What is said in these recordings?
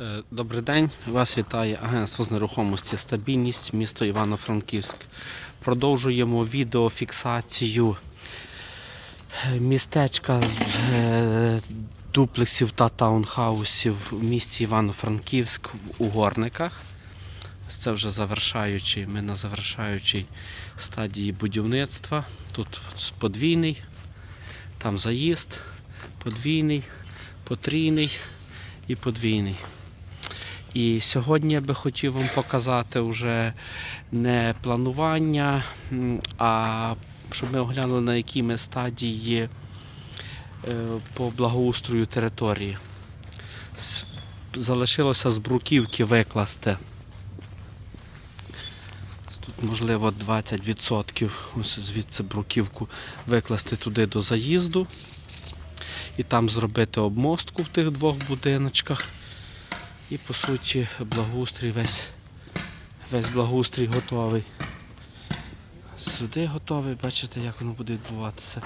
Е, Добрий день, вас вітає агентство з нерухомості Стабільність, місто Івано-Франківськ. Продовжуємо відеофіксацію е, містечка е, дуплексів та таунхаусів в місті Івано-Франківськ в Угорниках. Це вже завершаючий, ми на завершаючій стадії будівництва. Тут подвійний, там заїзд, подвійний, потрійний і подвійний. І сьогодні я би хотів вам показати вже не планування, а щоб ми оглянули на якій ми стадії е, по благоустрою території. Залишилося з бруківки викласти. Тут можливо 20%. Ось звідси бруківку викласти туди до заїзду. І там зробити обмостку в тих двох будиночках. І по суті благоустрій весь, весь благоустрій готовий. Сюди готовий, бачите, як воно буде відбуватися.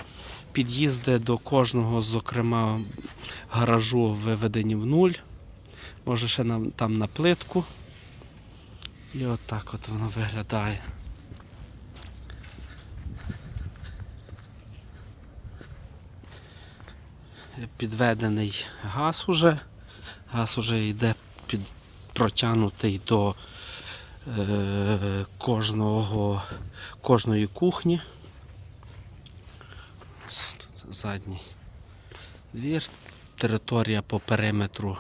Під'їзди до кожного, зокрема, гаражу виведені в нуль. Може ще на, там на плитку. І отак от воно виглядає. Підведений газ уже. Газ уже йде протягнутий до е, кожного, кожної кухні. Ось Тут задній двір. Територія по периметру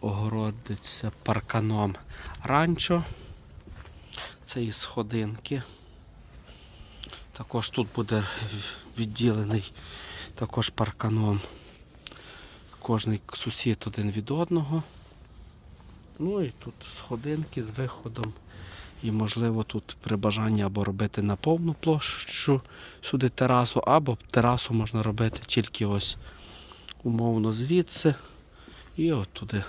огородиться парканом ранчо. Це і сходинки. Також тут буде відділений також парканом. Кожний сусід один від одного. Ну і тут сходинки з виходом. І можливо тут при бажанні або робити на повну площу сюди терасу, або терасу можна робити тільки ось умовно звідси і от туди.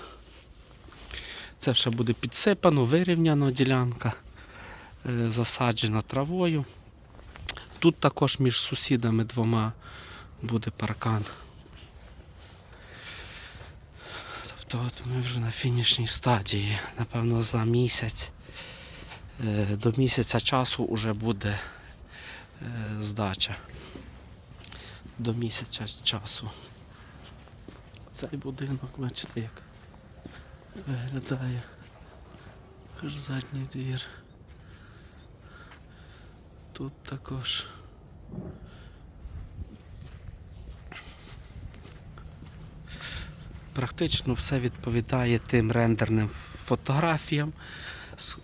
Це все буде підсипано, вирівняно ділянка, е, засаджена травою. Тут також між сусідами двома буде паркан. Тобто от ми вже на фінішній стадії. Напевно, за місяць, е, до місяця часу вже буде е, здача. До місяця часу. Цей будинок, бачите, як виглядає. Аж задній двір. Тут також. Практично все відповідає тим рендерним фотографіям, з,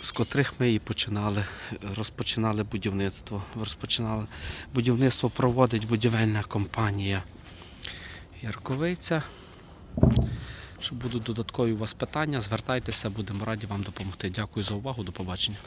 з котрих ми і починали, розпочинали будівництво. Розпочинали будівництво проводить будівельна компанія Ярковиця. Якщо будуть додаткові у вас питання, звертайтеся, будемо раді вам допомогти. Дякую за увагу, до побачення.